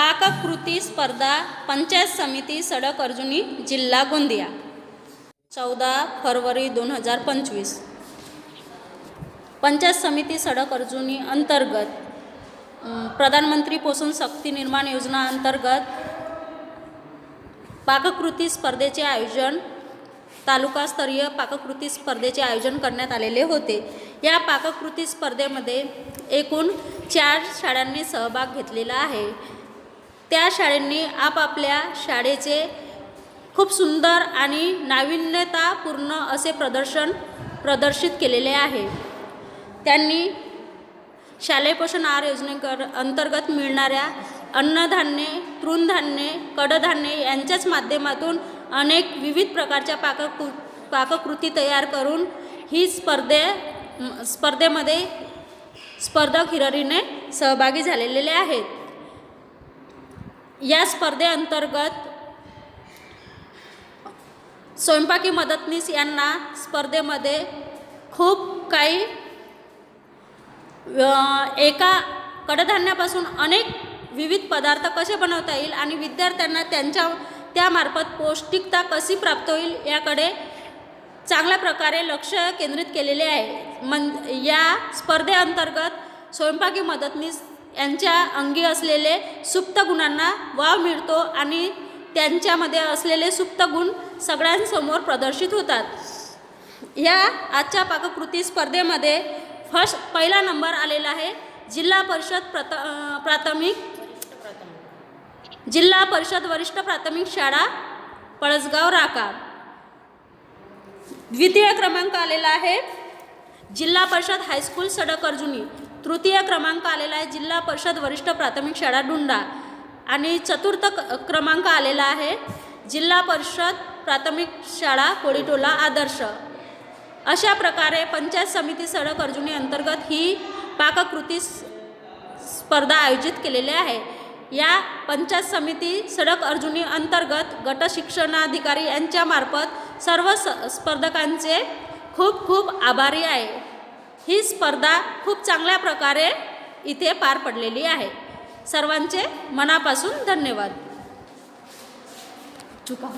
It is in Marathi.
पाककृती स्पर्धा पंचायत समिती सडक अर्जुनी जिल्हा गोंदिया. चौदा फरवरी दोन हजार पंचवीस. पंचायत समिती सडक अर्जुनी अंतर्गत प्रधानमंत्री पोषण शक्ती निर्माण योजना अंतर्गत पाककृती स्पर्धेचे आयोजन तालुकास्तरीय पाककृती स्पर्धेचे आयोजन करण्यात आलेले होते. या पाककृती स्पर्धेमध्ये एकूण चार शाळांनी सहभाग घेतलेला आहे. त्या शाळेंनी आपापल्या शाळेचे खूप सुंदर आणि नाविन्यतापूर्ण असे प्रदर्शन प्रदर्शित केलेले आहे. त्यांनी शालेय पोषण आहार योजनेकर अंतर्गत मिळणाऱ्या अन्नधान्ये तृणधान्ये कडधान्ये यांच्याच माध्यमातून अनेक विविध प्रकारच्या पाककृ पाककृती तयार करून ही स्पर्धे स्पर्धेमध्ये स्पर्धक हिररीने सहभागी झालेले आहेत. या स्पर्धेअंतर्गत स्वयंपाकी मदतनीस यांना स्पर्धेमध्ये खूप काही एका कडधान्यापासून अनेक विविध पदार्थ कसे बनवता येईल आणि विद्यार्थ्यांना त्यांच्या त्यामार्फत पौष्टिकता कशी प्राप्त होईल याकडे चांगल्या प्रकारे लक्ष केंद्रित केलेले आहे. मन या स्पर्धेअंतर्गत स्वयंपाकी मदतनीस यांच्या अंगी असलेले सुप्त गुणांना वाव मिळतो आणि त्यांच्यामध्ये असलेले सुप्त गुण सगळ्यांसमोर प्रदर्शित होतात. या आजच्या पाककृती स्पर्धेमध्ये फर्स्ट पहिला नंबर आलेला आहे जिल्हा परिषद प्रथ प्राथमिक जिल्हा परिषद वरिष्ठ प्राथमिक शाळा पळसगाव राका. द्वितीय क्रमांक आलेला आहे जिल्हा परिषद हायस्कूल सडक अर्जुनी. तृतीय क्रमांक आलेला आहे जिल्हा परिषद वरिष्ठ प्राथमिक शाळा डुंडा. आणि चतुर्थ क- क्रमांक आलेला आहे जिल्हा परिषद प्राथमिक शाळा कोळीटोला आदर्श. अशा प्रकारे पंचायत समिती सडक अर्जुनी अंतर्गत ही पाककृती स्पर्धा आयोजित केलेली आहे. या पंचायत समिती सडक अर्जुनी अंतर्गत गट शिक्षणाधिकारी यांच्यामार्फत सर्व स स्पर्धकांचे खूप खूप आभारी आहे. ही स्पर्धा खूप चांगल्या प्रकारे इथे पार पडलेली आहे. सर्वांचे मनापासून धन्यवाद. चुका